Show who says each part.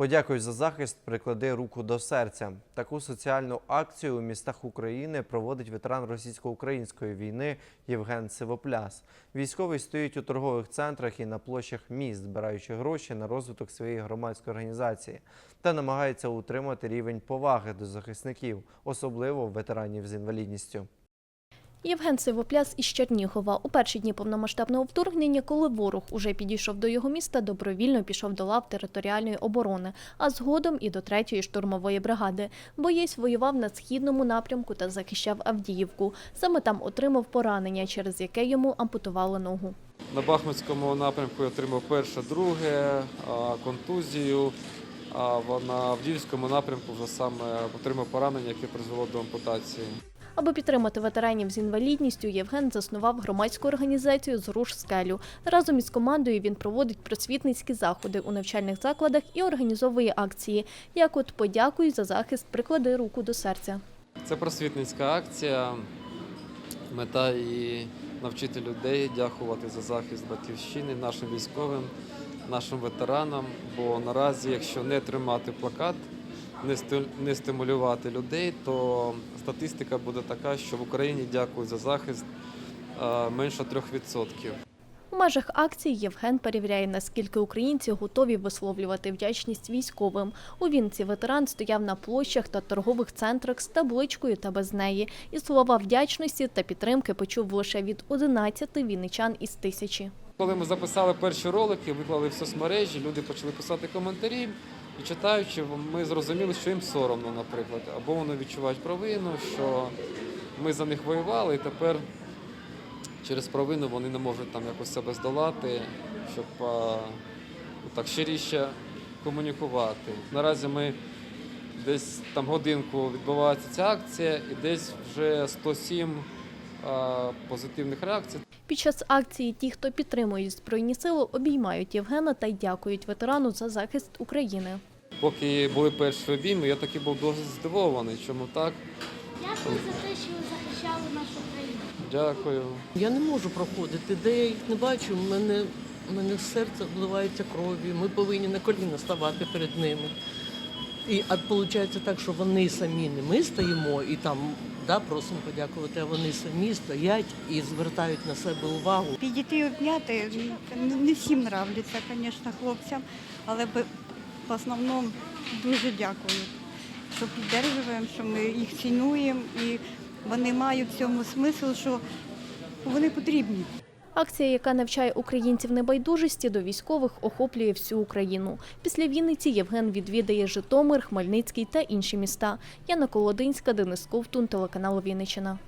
Speaker 1: Подякуй за захист, приклади руку до серця. Таку соціальну акцію у містах України проводить ветеран російсько-української війни Євген Сивопляс. Військовий стоїть у торгових центрах і на площах міст, збираючи гроші на розвиток своєї громадської організації, та намагається утримати рівень поваги до захисників, особливо ветеранів з інвалідністю.
Speaker 2: Євген Сивопляс із Чернігова. У перші дні повномасштабного вторгнення, коли ворог уже підійшов до його міста, добровільно пішов до лав територіальної оборони, а згодом і до третьої штурмової бригади. Боєць воював на східному напрямку та захищав Авдіївку. Саме там отримав поранення, через яке йому ампутували ногу.
Speaker 3: На Бахмутському напрямку я отримав перше, друге, контузію. А на Авдіївському напрямку вже саме отримав поранення, яке призвело до ампутації.
Speaker 2: Аби підтримати ветеранів з інвалідністю, Євген заснував громадську організацію Зруш скелю. Разом із командою він проводить просвітницькі заходи у навчальних закладах і організовує акції. Як от подякуй за захист, приклади руку до серця.
Speaker 3: Це просвітницька акція. Мета і навчити людей дякувати за захист батьківщини, нашим військовим, нашим ветеранам. Бо наразі, якщо не тримати плакат, не стиму- стимулювати людей, то статистика буде така, що в Україні дякують за захист менше 3%.
Speaker 2: У межах акції Євген перевіряє, наскільки українці готові висловлювати вдячність військовим. У Вінці ветеран стояв на площах та торгових центрах з табличкою та без неї. І слова вдячності та підтримки почув лише від 11 вінничан із тисячі.
Speaker 3: Коли ми записали перші ролики, виклали в соцмережі, люди почали писати коментарі. І читаючи, ми зрозуміли, що їм соромно, наприклад, або вони відчувають провину, що ми за них воювали, і тепер через провину вони не можуть там якось себе здолати, щоб а, так щиріше комунікувати. Наразі ми десь там годинку відбувається ця акція, і десь вже 107 а, позитивних реакцій.
Speaker 2: Під час акції ті, хто підтримують збройні сили, обіймають Євгена та й дякують ветерану за захист України.
Speaker 3: Поки були перші обійми, я таки був досить здивований. Чому так?
Speaker 4: Дякую за те, що ви захищали нашу країну.
Speaker 3: Дякую.
Speaker 5: Я не можу проходити, де я їх не бачу, в мене, в мене серце вливається кров'ю. Ми повинні на коліна ставати перед ними. І а виходить так, що вони самі не ми стоїмо і там да, просимо подякувати, а вони самі стоять і звертають на себе увагу.
Speaker 6: Підійти і обняти не всім нравляться, звісно, хлопцям, але в основному дуже дякую, що підтримуємо, що ми їх цінуємо і вони мають в цьому смисл, що вони потрібні.
Speaker 2: Акція, яка навчає українців небайдужості до військових, охоплює всю Україну. Після Вінниці Євген відвідає Житомир, Хмельницький та інші міста. Яна Колодинська, Денис Ковтун, телеканал Вінниччина.